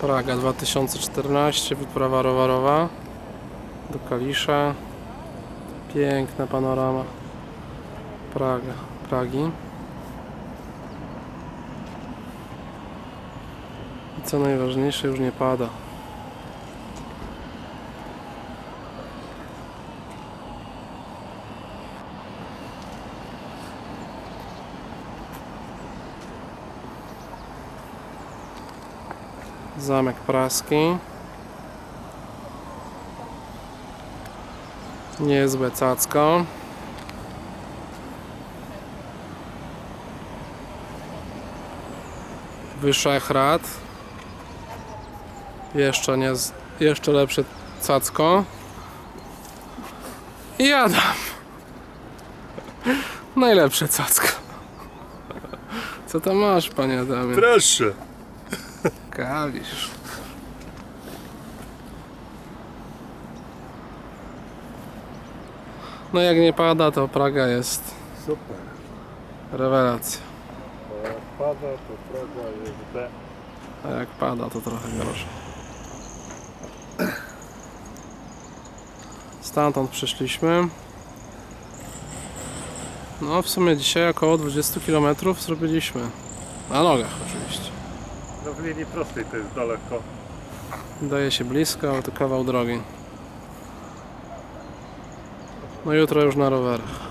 Praga 2014, wyprawa rowerowa do Kalisza. Piękna panorama Praga, Pragi. I co najważniejsze, już nie pada. Zamek Praski. Niezłe cacko. Wyszehrad. Jeszcze nie, jeszcze lepsze cacko. I Adam. Najlepsze cacko. Co tam masz, panie Adamie? Proszę. Kalisz. No jak nie pada, to Praga jest Super. rewelacja. Bo jak pada, to Praga jest B. A jak pada, to trochę gorzej. Stamtąd przyszliśmy. No w sumie dzisiaj około 20 km zrobiliśmy. Na nogach oczywiście. No w linii prostej to jest daleko. Daje się blisko, ale to kawał drogi. No jutro już na rowerach.